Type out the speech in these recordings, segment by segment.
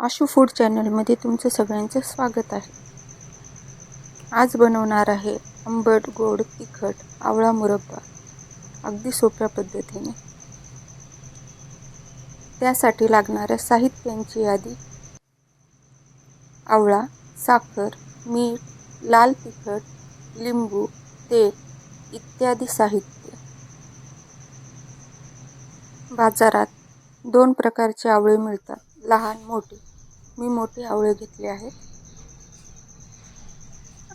Ashu food चॅनलमध्ये तुमचं सगळ्यांचं स्वागत आहे. आज बनवणार आहे आंबट गोड तिखट आवळा मुरब्बा. अगदी सोप्या पद्धतीने. त्यासाठी लागणाऱ्या साहित्यांची यादी. आवळा साखर मीठ लाल तिखट लिंबू तेल इत्यादी साहित्य. बाजारात दोन प्रकारचे आवळे मिळतात. लहान मोठी. मी मोठे आवळे घेतले आहेत.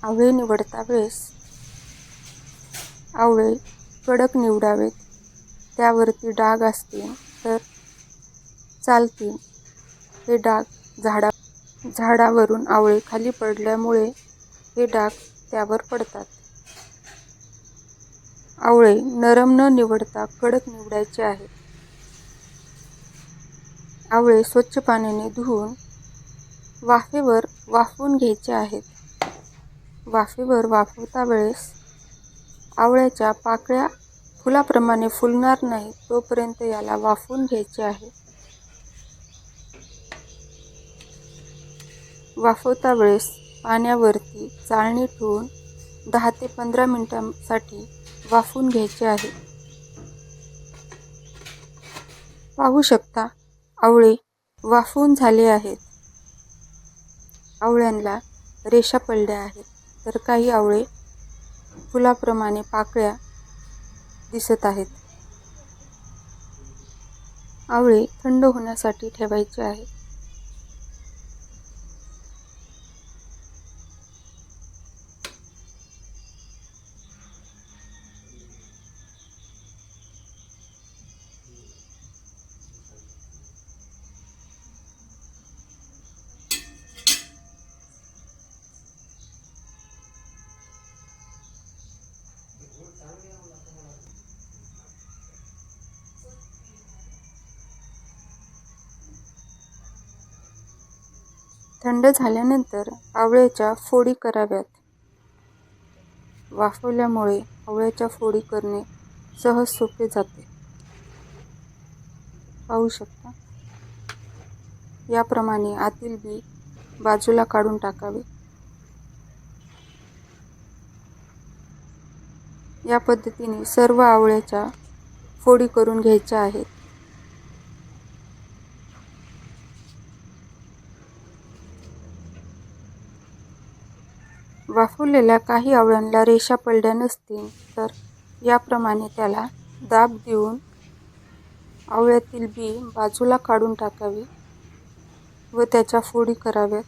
आवळे निवडता वेळेस आवळे कडक निवडावेत. त्यावरती डाग असतील तर चालतील. हे डाग झाडा झाडावरून आवळे खाली पडल्यामुळे हे डाग त्यावर पडतात. आवळे नरम न निवडता कडक निवडायचे आहेत. आवळे स्वच्छ पाण्याने धुवून वाफेवर वाफवून घ्यायचे आहेत. वाफेवर वाफवता वेळेस आवळ्याच्या पाकळ्या फुलाप्रमाणे फुलणार नाही तोपर्यंत याला वाफवून घ्यायचे आहे. वाफवता वेळेस पाण्यावरती चाळणी ठेवून दहा ते पंधरा मिनिटांसाठी वाफवून घ्यायचे आहे. पाहू शकता आवळे वाफवून झाले आहेत. आवळ्यांना रेषा पडल्या आहेत. तर काही आवळे फुलाप्रमाणे पाकळ्या दिसत आहेत. आवळे थंड होण्यासाठी ठेवायचे आहे थंड झाल्यानंतर आवळ्याच्या फोडी कराव्यात. वाफवल्यामुळे आवळ्याच्या फोडी करणे सहज सोपे जाते. पाहू शकता? याप्रमाणे आतील बी बाजूला काढून टाकावे. या पद्धतीने सर्व आवळ्याच्या फोडी करून घ्यायच्या आहेत. वाफवलेल्या काही आवळ्यांना रेषा पडल्या नसतील तर याप्रमाणे त्याला दाब देऊन आवळ्यातील बी बाजूला काढून टाकावी व त्याच्या फोडी कराव्यात.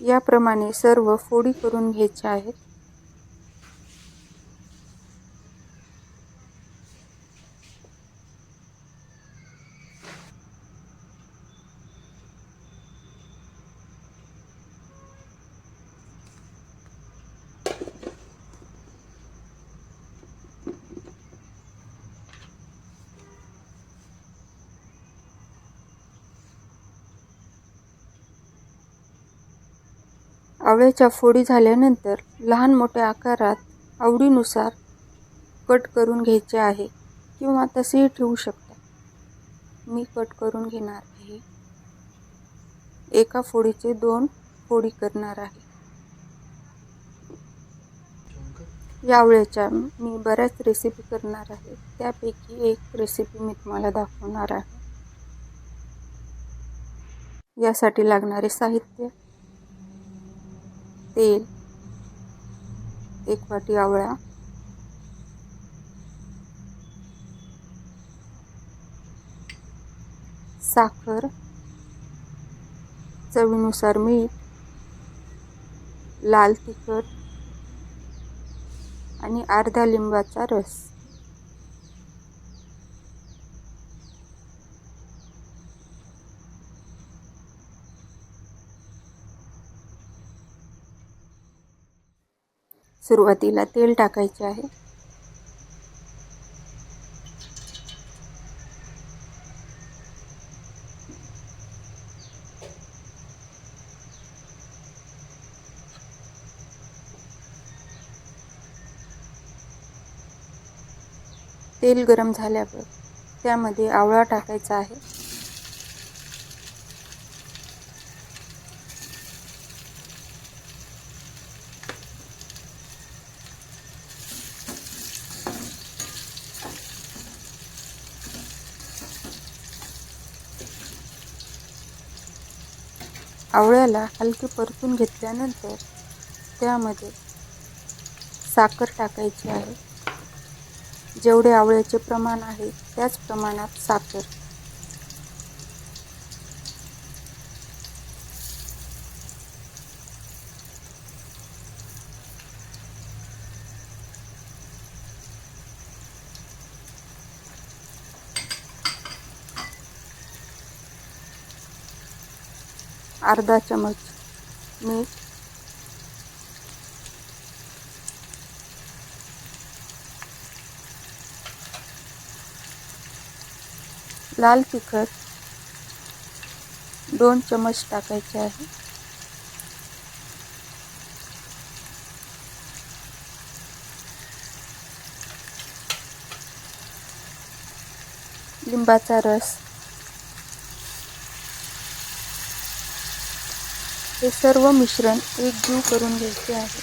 याप्रमाणे सर्व फोडी करून घ्यायच्या आहेत. आवळ्याच्या फोडी झाल्यानंतर लहान मोठ्या आकारात आवडीनुसार कट करून घ्यायचे आहे किंवा तसेही ठेवू शकता. मी कट करून घेणार आहे. एका फोडीचे दोन फोडी करणार आहे. या आवळ्याच्या मी बऱ्याच रेसिपी करणार आहे. त्यापैकी एक रेसिपी मी तुम्हाला दाखवणार आहे. यासाठी लागणारे साहित्य तेल एक वाटी आवळा साखर. चवीनुसार मीठ. लाल तिखट. आणि अर्धा लिंबाचा रस. सुरुवातीला तेल टाकायचे आहे. तेल गरम झाल्यावर त्यामध्ये आवळा टाकायचा आहे. आवळ्याला हलके परतून घेतल्यानंतर त्यामध्ये साखर टाकायची आहे. जेवढे आवळ्याचे प्रमाण आहे त्याच प्रमाणात साखर अर्धा चमच मीठ. लाल तिखट. दोन चमच टाकायचे आहे. लिंबाचा रस. हे सर्व मिश्रण एकजीव करून घ्यायचे आहे.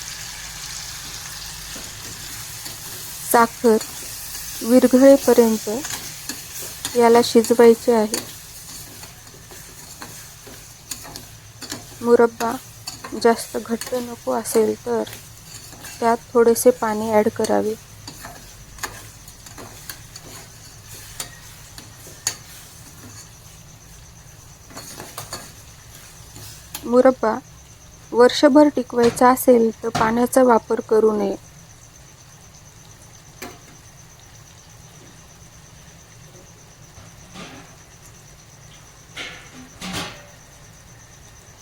साखर विरघळेपर्यंत याला शिजवायचे आहे. मुरब्बा जास्त घट्ट नको असेल तर त्यात थोडेसे पाणी ॲड करावे. मुरब्बा वर्षभर टिकवायचा असेल तर पाण्याचा वापर करू नये.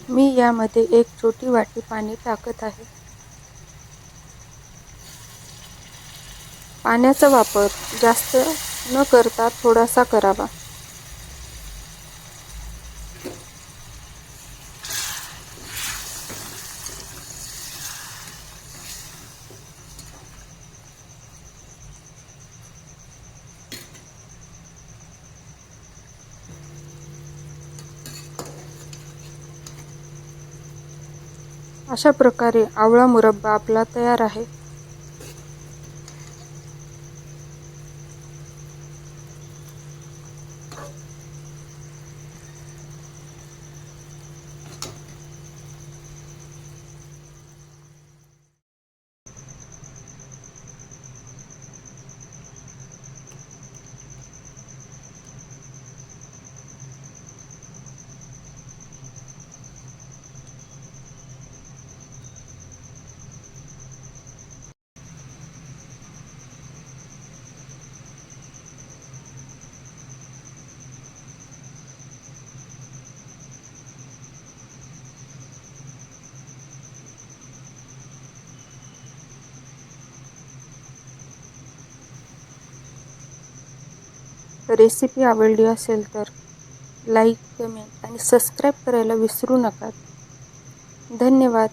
मी यामध्ये एक छोटी वाटी पाणी टाकत आहे. पाण्याचा वापर जास्त न करता थोडासा करावा. अशा प्रकारे आवळा मुरब्बा आपला तयार आहे. रेसिपी आवडली असेल तर लाईक कमेंट आणि सबस्क्राईब करायला विसरू नका. धन्यवाद.